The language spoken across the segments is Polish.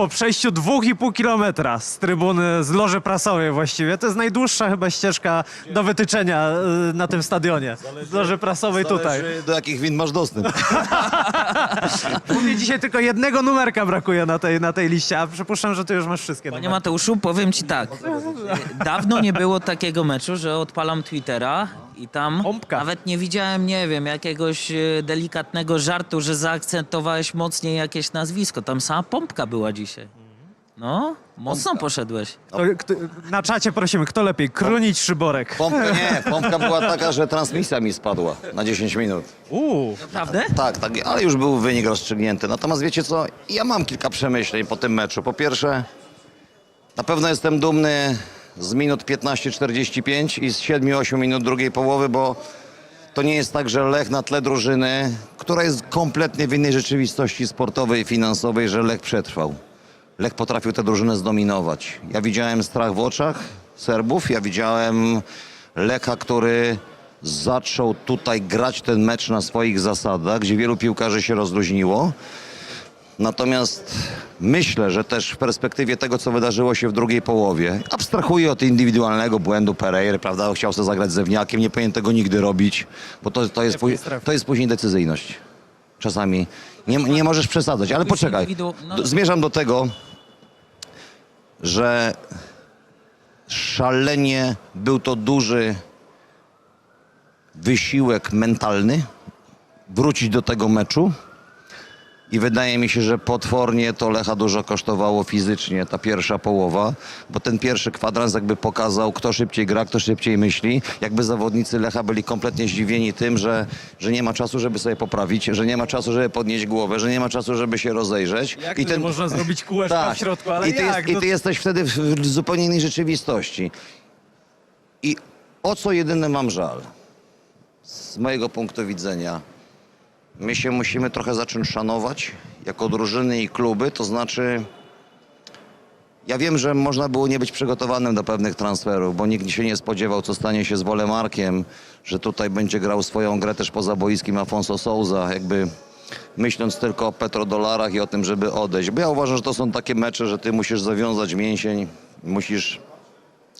po przejściu 2,5 kilometra z trybuny, z loży prasowej właściwie. To jest najdłuższa chyba ścieżka do wytyczenia y, na tym stadionie. Z loży prasowej tutaj. Zależy, do jakich win masz dostęp. U mnie dzisiaj tylko jednego numerka brakuje na tej, na tej liście, a przypuszczam, że ty już masz wszystkie Panie numery. Mateuszu, powiem ci tak. Dawno nie było takiego meczu, że odpalam Twittera i tam Pompka. nawet nie widziałem, nie wiem, jakiegoś e, delikatnego żartu, że zaakcentowałeś mocniej jakieś nazwisko. Tam sama pompka była dzisiaj. No, mocno poszedłeś. To, kto, na czacie prosimy, kto lepiej, Krunić czy Borek? Pompka nie, pompka była taka, że transmisja mi spadła na 10 minut. Uuu, Naprawdę? Tak, tak, ale już był wynik rozstrzygnięty. Natomiast wiecie co, ja mam kilka przemyśleń po tym meczu. Po pierwsze, na pewno jestem dumny z minut 15-45 i z 7-8 minut drugiej połowy, bo to nie jest tak, że Lech na tle drużyny, która jest kompletnie w innej rzeczywistości sportowej i finansowej, że Lech przetrwał. Lech potrafił tę drużynę zdominować. Ja widziałem strach w oczach Serbów, ja widziałem Lecha, który zaczął tutaj grać ten mecz na swoich zasadach, gdzie wielu piłkarzy się rozluźniło. Natomiast myślę, że też w perspektywie tego, co wydarzyło się w drugiej połowie, abstrahuję od indywidualnego błędu Pereira, prawda? Chciał sobie zagrać zewniakiem, nie powinien tego nigdy robić, bo to, to, jest, strefie. to jest później decyzyjność. Czasami nie, nie możesz przesadzać, ale poczekaj. no. Zmierzam do tego, że szalenie był to duży wysiłek mentalny wrócić do tego meczu. I wydaje mi się, że potwornie to Lecha dużo kosztowało fizycznie, ta pierwsza połowa, bo ten pierwszy kwadrans jakby pokazał, kto szybciej gra, kto szybciej myśli. Jakby zawodnicy Lecha byli kompletnie zdziwieni tym, że, że nie ma czasu, żeby sobie poprawić, że nie ma czasu, żeby podnieść głowę, że nie ma czasu, żeby się rozejrzeć. jak I ten... można zrobić kółeczko Tak. w środku, ale I ty, jak? jest, I No- ty jesteś wtedy w, w zupełnie innej rzeczywistości. I o co jedyne mam żal? Z mojego punktu widzenia, my się musimy trochę zacząć szanować jako drużyny i kluby, to znaczy ja wiem, że można było nie być przygotowanym do pewnych transferów, bo nikt się nie spodziewał, co stanie się z Wolemarkiem, że tutaj będzie grał swoją grę też poza boiskiem Afonso Souza, jakby myśląc tylko o petrodolarach i o tym, żeby odejść. Bo ja uważam, że to są takie mecze, że ty musisz zawiązać mięsień, musisz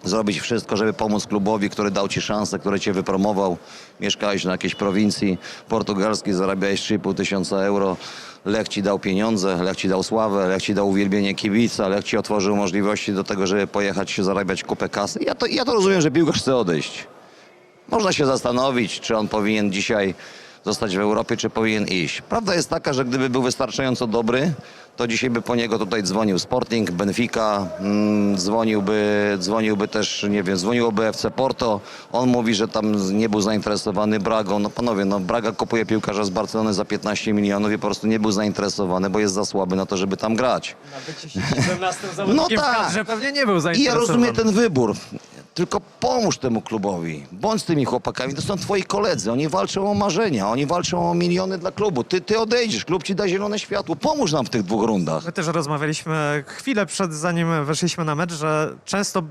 zrobić wszystko, żeby pomóc klubowi, który dał ci szansę, który cię wypromował. Mieszkałeś na jakiejś prowincji portugalskiej, zarabiałeś 3,5 tysiąca euro. Lech ci dał pieniądze, Lech ci dał sławę, Lech ci dał uwielbienie kibica, Lech ci otworzył możliwości do tego, żeby pojechać się zarabiać kupę kasy. Ja to, ja to rozumiem, że piłkarz chce odejść. Można się zastanowić, czy on powinien dzisiaj zostać w Europie, czy powinien iść. Prawda jest taka, że gdyby był wystarczająco dobry, to dzisiaj by po niego tutaj dzwonił Sporting, Benfica, mm, dzwoniłby, dzwoniłby też, nie wiem, dzwoniłoby FC Porto. On mówi, że tam nie był zainteresowany Bragą. No panowie, no Braga kupuje piłkarza z Barcelony za 15 milionów i po prostu nie był zainteresowany, bo jest za słaby na to, żeby tam grać. Nawet jeśli 17 zawodnikiem No tak. pewnie nie był I ja zainteresowany. rozumiem ten wybór. Tylko pomóż temu klubowi. Bądź z tymi chłopakami. To są twoi koledzy. Oni walczą o marzenia. Oni walczą o miliony dla klubu. Ty, ty odejdziesz. Klub ci da zielone światło. Pomóż nam w tych dwóch rundach. My też rozmawialiśmy chwilę przed, zanim weszliśmy na mecz, że często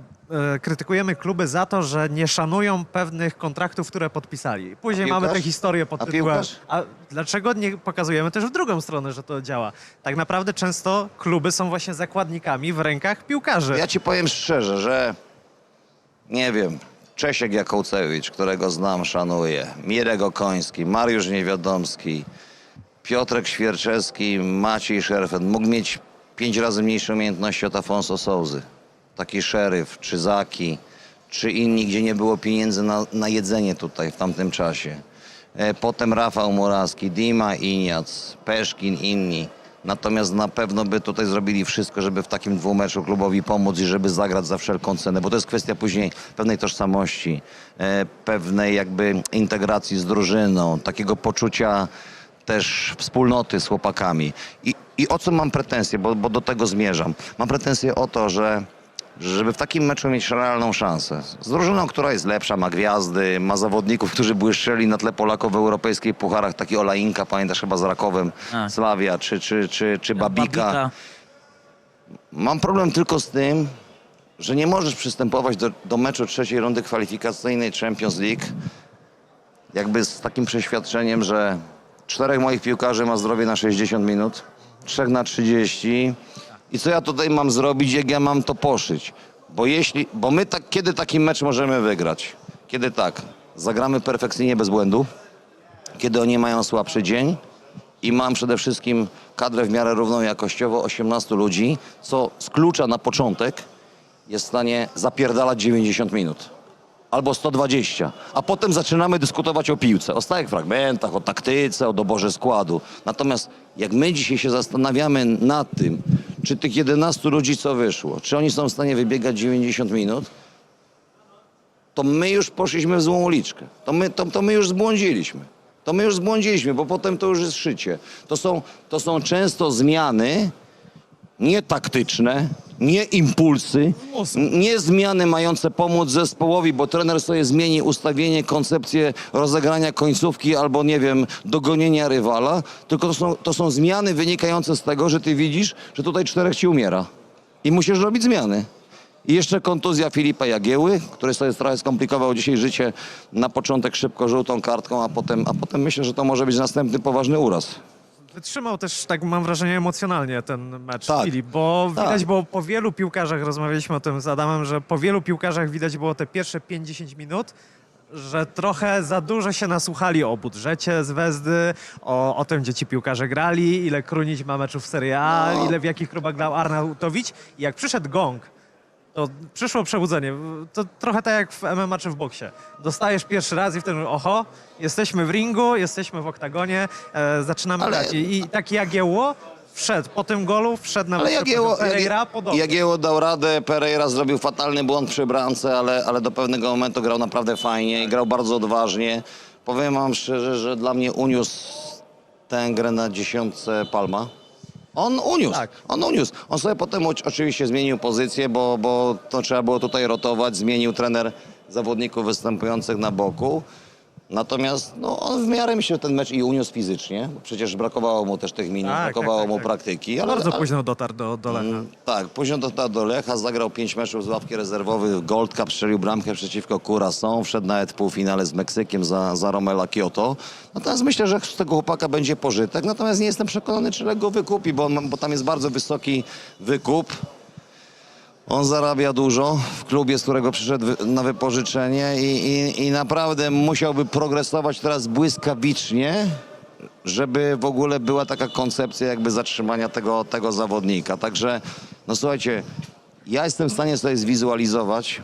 e, krytykujemy kluby za to, że nie szanują pewnych kontraktów, które podpisali. Później A mamy piłkarz? tę historię pod A tytułem... piłkarz? A dlaczego nie pokazujemy też w drugą stronę, że to działa? Tak naprawdę często kluby są właśnie zakładnikami w rękach piłkarzy. Ja ci powiem szczerze, że nie wiem, Czesiek Jakołcewicz, którego znam, szanuję, Mirek Okoński, Mariusz Niewiadomski, Piotrek Świerczewski, Maciej Szerfen mógł mieć pięć razy mniejsze umiejętności od Afonso Souzy. Taki szeryf, czy Zaki, czy inni, gdzie nie było pieniędzy na, na jedzenie tutaj w tamtym czasie. E, Potem Rafał Murawski, Dima Iniac, Peszkin, inni. Natomiast na pewno by tutaj zrobili wszystko, żeby w takim dwumeczu klubowi pomóc i żeby zagrać za wszelką cenę, bo to jest kwestia później pewnej tożsamości, e, pewnej jakby integracji z drużyną, takiego poczucia też wspólnoty z chłopakami. I, i o co mam pretensje, bo, bo do tego zmierzam. Mam pretensje o to, że żeby w takim meczu mieć realną szansę. Z drużyną, która jest lepsza, ma gwiazdy, ma zawodników, którzy błyszczeli na tle Polaków w europejskich pucharach, taki Olainka, pamiętasz chyba z Rakowem, Tak. Sławia, czy, czy, czy, czy Babika. Babika. Mam problem tylko z tym, że nie możesz przystępować do, do meczu trzeciej rundy kwalifikacyjnej Champions League jakby z takim przeświadczeniem, że czterech moich piłkarzy ma zdrowie na 60 minut, trzech na 30, I co ja tutaj mam zrobić, jak ja mam to poszyć? Bo jeśli, bo my tak, kiedy taki mecz możemy wygrać? Kiedy tak, zagramy perfekcyjnie bez błędu, kiedy oni mają słabszy dzień i mam przede wszystkim kadrę w miarę równą jakościowo 18 ludzi, co z klucza na początek jest w stanie zapierdalać 90 minut. Albo 120, a potem zaczynamy dyskutować o piłce, o stałych fragmentach, o taktyce, o doborze składu. Natomiast jak my dzisiaj się zastanawiamy nad tym, czy tych 11 ludzi co wyszło, czy oni są w stanie wybiegać 90 minut, to my już poszliśmy w złą uliczkę. To my, to, to my już zbłądziliśmy. To my już zbłądziliśmy, bo potem to już jest szycie. To są, to są często zmiany nie taktyczne, nie impulsy, nie zmiany mające pomóc zespołowi, bo trener sobie zmieni ustawienie, koncepcję rozegrania końcówki albo, nie wiem, dogonienia rywala, tylko to są, to są zmiany wynikające z tego, że ty widzisz, że tutaj czterech ci umiera i musisz robić zmiany. I jeszcze kontuzja Filipa Jagieły, który sobie trochę skomplikował dzisiaj życie na początek szybko żółtą kartką, a potem, a potem myślę, że to może być następny poważny uraz. Wytrzymał też, tak mam wrażenie, emocjonalnie ten mecz Tak. Filip, bo Tak. widać było po wielu piłkarzach, rozmawialiśmy o tym z Adamem, że po wielu piłkarzach widać było te pierwsze 5-10 minut, że trochę za dużo się nasłuchali o budżecie z Wezdy, o, o tym, gdzie ci piłkarze grali, ile Krunić ma meczów w Serie A, No. ile w jakich klubach grał Arnautowicz. I jak przyszedł gong, to przyszło przebudzenie. To trochę tak jak w MMA czy w boksie. Dostajesz pierwszy raz i wtedy, oho, jesteśmy w ringu, jesteśmy w oktagonie, e, zaczynamy Ale- grać. I, I taki Jagiełło wszedł po tym golu, wszedł na Ale wysokość Jagieło, Pereira, Jagie, podobnie. Jagieło dał radę, Pereira zrobił fatalny błąd przy bramce, ale, ale do pewnego momentu grał naprawdę fajnie i grał bardzo odważnie. Powiem wam szczerze, że dla mnie uniósł tę grę na dziesiątce Palma. On uniósł, Tak. on uniósł. On sobie potem oci- oczywiście zmienił pozycję, bo, bo to trzeba było tutaj rotować. Zmienił trener zawodników występujących na boku. Natomiast no, on w miarę mi się ten mecz i uniósł fizycznie, bo przecież brakowało mu też tych minut, Tak, brakowało tak, tak, mu tak. praktyki. Ale, Bardzo późno dotarł do, do Lecha. Mm, Tak, później dotarł do Lecha, zagrał pięć meczów z ławki rezerwowych, Gold Cup strzelił bramkę przeciwko Curaçao, wszedł nawet w półfinale z Meksykiem za, za Romela Kyoto. Natomiast myślę, że z tego chłopaka będzie pożytek, natomiast nie jestem przekonany, czy Lech go wykupi, bo, on- bo tam jest bardzo wysoki wykup. On zarabia dużo w klubie, z którego przyszedł na wypożyczenie i, i, i naprawdę musiałby progresować teraz błyskawicznie, żeby w ogóle była taka koncepcja jakby zatrzymania tego, tego zawodnika. Także, no słuchajcie, ja jestem w stanie sobie zwizualizować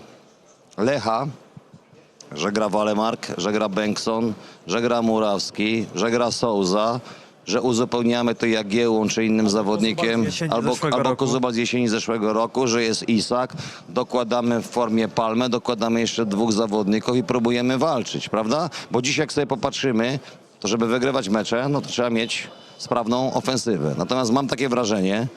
Lecha, że gra Walemark, że gra Bengtson, że gra Murawski, że gra Souza, że uzupełniamy to Jagiełą czy innym zawodnikiem, z albo, zeszłego albo roku. Kuzuba z jesieni zeszłego roku, że jest Isak, dokładamy w formie Palmę, dokładamy jeszcze dwóch zawodników i próbujemy walczyć, prawda? Bo dziś jak sobie popatrzymy, to żeby wygrywać mecze, no to trzeba mieć sprawną ofensywę. Natomiast mam takie wrażenie,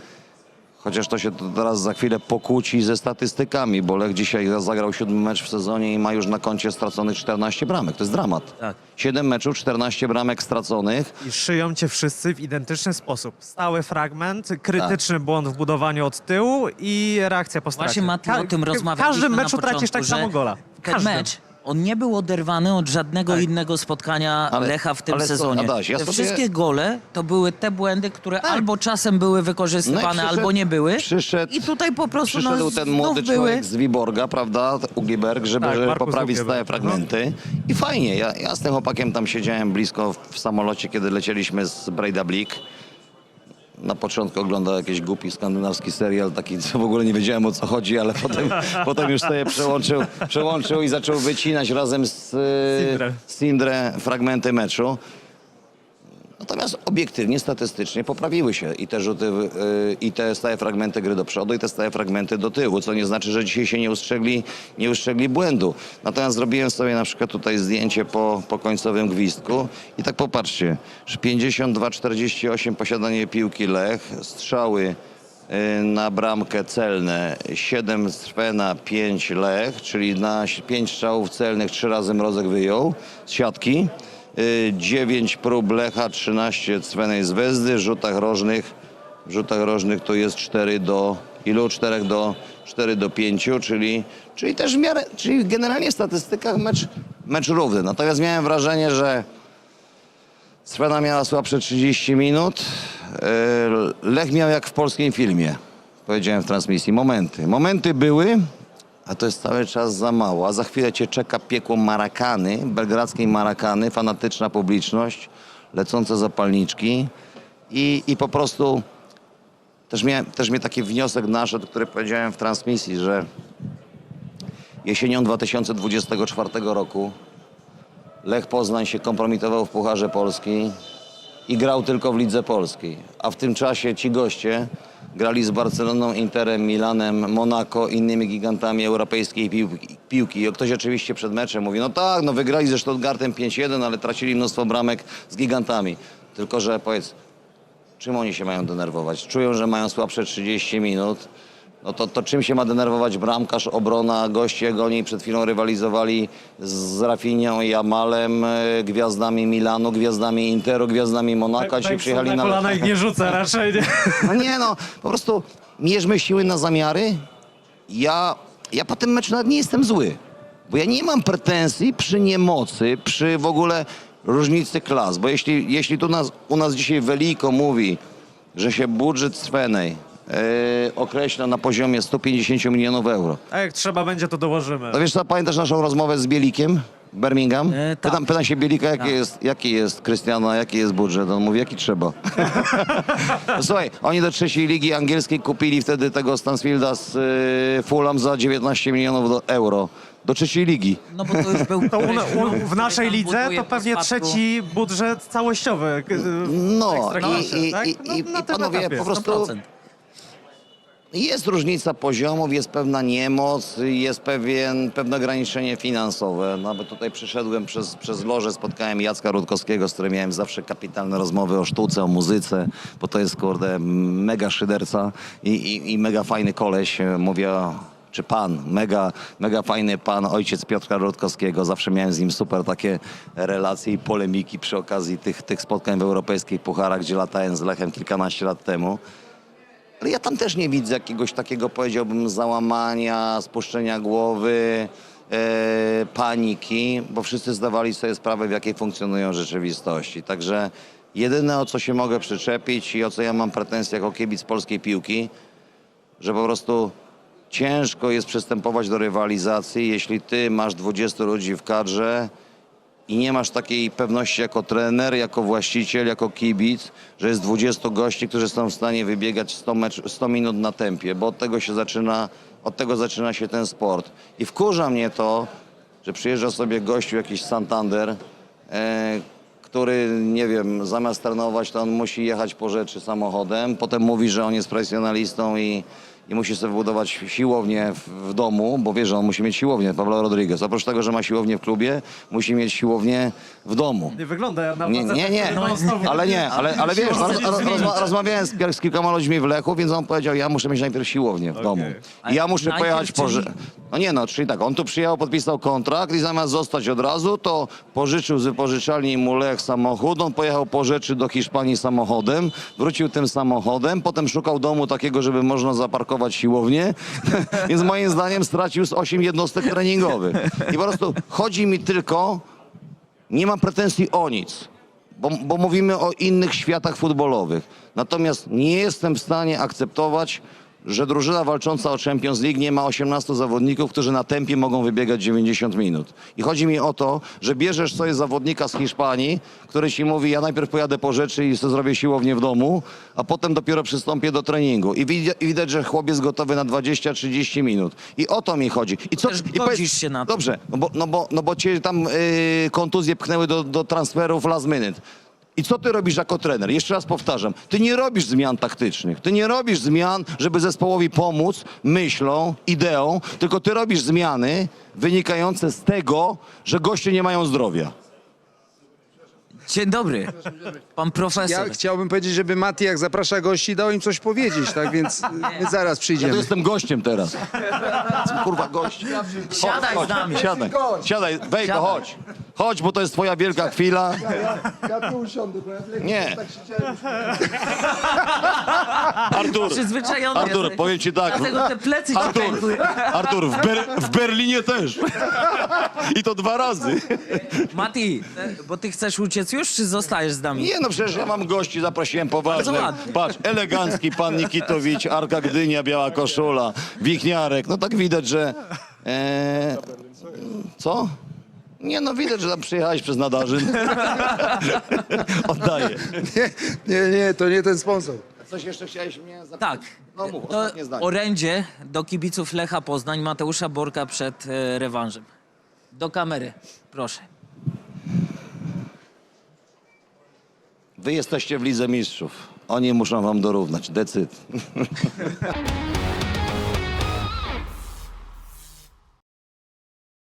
Chociaż to się to teraz za chwilę pokłóci ze statystykami, bo Lech dzisiaj zagrał siódmy mecz w sezonie i ma już na koncie straconych 14 bramek. To jest dramat. Tak. 7 meczów, 14 bramek straconych. I szyją cię wszyscy w identyczny sposób. Stały fragment, krytyczny błąd w budowaniu od tyłu i reakcja po stracie. Właśnie Ka- o tym w rozmawialiśmy każdym na meczu tracisz tak samo gola. W Ten każdym. mecz, on nie był oderwany od żadnego Tak. innego spotkania Ale- Lecha w tym ale co, sezonie. Adaś, ja Te sobie- wszystkie gole to były te błędy, które Tak. albo czasem były wykorzystywane, No i przyszedł- albo nie były. przyszedł- I tutaj po prostu Przyszedł no, ten młody były. człowiek z Wiborga, prawda, Ugliberg, żeby, Tak, żeby Markus poprawić stałe fragmenty. I fajnie, ja, ja z tym chłopakiem tam siedziałem blisko w, samolocie, kiedy lecieliśmy z Breidablik. Na początku oglądał jakiś głupi skandynawski serial, taki co w ogóle nie wiedziałem o co chodzi, ale potem, potem już sobie przełączył, przełączył i zaczął wycinać razem z Sindre. e, Sindre fragmenty meczu. Natomiast obiektywnie, statystycznie poprawiły się i te rzuty, y, i te stałe fragmenty gry do przodu, i te stałe fragmenty do tyłu, co nie znaczy, że dzisiaj się nie ustrzegli, nie ustrzegli błędu. Natomiast zrobiłem sobie na przykład tutaj zdjęcie po, po końcowym gwizdku i tak popatrzcie, że 52-48 posiadanie piłki Lech, strzały y, na bramkę celne 7 Svena, 5 Lech, czyli na 5 strzałów celnych 3 razy Mrozek wyjął z siatki. 9 prób Lecha, 13 Cwenej z Wezdy, w rzutach rożnych, w rzutach rożnych to jest 4 do, ilu? 4 do, 4 do 5, czyli, czyli też w miarę, czyli generalnie w statystykach mecz, mecz równy. Natomiast miałem wrażenie, że Svena miała słabsze 30 minut, e, Lech miał jak w polskim filmie. powiedziałem w transmisji, momenty. Momenty były, a to jest cały czas za mało. A za chwilę cię czeka piekło Marakany, belgradzkiej Marakany, fanatyczna publiczność, lecące zapalniczki i, i po prostu też, miałem, też mnie taki wniosek naszedł, który powiedziałem w transmisji, że jesienią 2024 roku Lech Poznań się kompromitował w Pucharze Polski i grał tylko w Lidze Polskiej. A w tym czasie ci goście grali z Barceloną, Interem, Milanem, Monaco, innymi gigantami europejskiej piłki. ktoś oczywiście przed meczem mówi, no tak, no wygrali ze Stuttgartem 5-1, ale tracili mnóstwo bramek z gigantami. Tylko, że powiedz, czym oni się mają denerwować? Czują, że mają słabsze 30 minut. No to, to czym się ma denerwować bramkarz, obrona, goście, jak oni przed chwilą rywalizowali z Rafinią i Amalem, e, gwiazdami Milanu, gwiazdami Interu, gwiazdami Monaka, ci przyjechali na na... kolana ich nie rzucę raczej. Nie? No nie no, po prostu mierzmy siły na zamiary. Ja, ja po tym meczu nawet nie jestem zły, bo ja nie mam pretensji przy niemocy, przy w ogóle różnicy klas, bo jeśli, jeśli tu nas, u nas dzisiaj Weliko mówi, że się budżet Swenej yy, określa na poziomie 150 milionów euro, A jak trzeba będzie, to dołożymy. to wiesz co, pamiętasz naszą rozmowę z Bielikiem? Birmingham? E, tak. pytam, pytam się Bielika, jaki Tak. jest, jaki jest Krystiana, jaki jest budżet. On mówi, jaki trzeba. no, słuchaj, oni do trzeciej ligi angielskiej kupili wtedy tego Stansfielda z y, Fulham za 19 milionów do, euro. Do trzeciej ligi. No bo to już był... To u, któryś u, w który naszej tam lidze buduje to po pewnie spadku. trzeci budżet całościowy. k- w No Ekstraklasie, i, i, tak? i, No, i, na i tym panowie, etapie. po prostu 100%. Jest różnica poziomów, jest pewna niemoc, jest pewien, pewne ograniczenie finansowe. Nawet tutaj przyszedłem przez, przez loże, spotkałem Jacka Rutkowskiego, z którym miałem zawsze kapitalne rozmowy o sztuce, o muzyce, bo to jest, kurde, mega szyderca i, i, i mega fajny koleś. Mówię o czy pan, mega, mega fajny pan, ojciec Piotra Rutkowskiego. Zawsze miałem z nim super takie relacje i polemiki przy okazji tych, tych spotkań w europejskich pucharach, gdzie latałem z Lechem kilkanaście lat temu. Ale ja tam też nie widzę jakiegoś takiego, powiedziałbym, załamania, spuszczenia głowy, e, paniki, bo wszyscy zdawali sobie sprawę, w jakiej funkcjonują rzeczywistości. Także jedyne, o co się mogę przyczepić i o co ja mam pretensje jako kibic polskiej piłki, że po prostu ciężko jest przystępować do rywalizacji, jeśli ty masz 20 ludzi w kadrze i nie masz takiej pewności jako trener, jako właściciel, jako kibic, że jest 20 gości, którzy są w stanie wybiegać 100, mecz, 100 minut na tempie, bo od tego się zaczyna, od tego zaczyna się ten sport. I wkurza mnie to, że przyjeżdża sobie gościu jakiś Santander, e, który, nie wiem, zamiast trenować, to on musi jechać po rzeczy samochodem, potem mówi, że on jest profesjonalistą i, i musi sobie wybudować siłownię w, w domu, bo wie, że on musi mieć siłownię, Pablo Rodriguez. Oprócz tego, że ma siłownię w klubie, musi mieć siłownię w domu. Nie wygląda na Nie, faceta, nie, nie, który non-stop ale nie, ale, ale wiesz, roz, roz, rozma, rozmawiałem z, z kilkoma ludźmi w Lechu, więc on powiedział, ja muszę mieć najpierw siłownię w domu. I ja muszę najpierw, pojechać po... czyli- No nie no, czyli tak, on tu przyjechał, podpisał kontrakt i zamiast zostać od razu, to pożyczył z wypożyczalni mu Lech samochód, on pojechał po rzeczy do Hiszpanii samochodem, wrócił tym samochodem, potem szukał domu takiego, żeby można zaparkować siłownię, więc moim zdaniem stracił z 8 jednostek treningowych. I po prostu chodzi mi tylko nie mam pretensji o nic, bo, bo mówimy o innych światach futbolowych. Natomiast nie jestem w stanie akceptować, że drużyna walcząca o Champions League nie ma 18 zawodników, którzy na tempie mogą wybiegać 90 minut. I chodzi mi o to, że bierzesz sobie zawodnika z Hiszpanii, który ci mówi, ja najpierw pojadę po rzeczy i sobie zrobię siłownię w domu, a potem dopiero przystąpię do treningu. I widać, i widać że chłopiec jest gotowy na 20-30 minut. I o to mi chodzi. I co, też i godzisz się na to. Dobrze, no bo, no bo, no bo cię tam yy, kontuzje pchnęły do, do transferów last minute. I co ty robisz jako trener? Jeszcze raz powtarzam, ty nie robisz zmian taktycznych, ty nie robisz zmian, żeby zespołowi pomóc myślą, ideą, tylko ty robisz zmiany wynikające z tego, że goście nie mają zdrowia. Dzień dobry. Pan profesor. Ja chciałbym powiedzieć, żeby Mati, jak zaprasza gości, dał im coś powiedzieć, tak więc my zaraz Ja tu przyjdziemy. jestem gościem teraz. Jestem, kurwa gość. Siadaj chodź, z nami. Siadaj, siadaj, Wejko, Siadaj. chodź. Chodź, bo to jest twoja wielka chwila. Ja tu usiądę, bo ja Nie. tak siedziałem. Artur, Przyzwyczajony Artur, jesteś. powiem ci tak. Dlatego te plecy ci Artur, pękły. Artur w, Ber- w Berlinie też. I to dwa razy. Mati, bo ty chcesz uciec już, czy zostajesz z nami? Nie no, przecież ja mam gości, zaprosiłem poważnych. Bardzo ładnie. Patrz, elegancki pan Nikitowicz, Arka Gdynia, biała koszula, Wichniarek. No tak widać, że... E, co? Nie no, widać, że tam przyjechałeś przez Nadarzyn. Oddaję. Nie, nie, nie, to nie ten sponsor. Coś jeszcze chciałeś mnie zapytać? Tak. No mów, To ostatnie zdanie. orędzie do kibiców Lecha Poznań Mateusza Borka przed e, rewanżem. Do kamery, proszę. Wy jesteście w Lidze Mistrzów. Oni muszą wam dorównać. Decyd.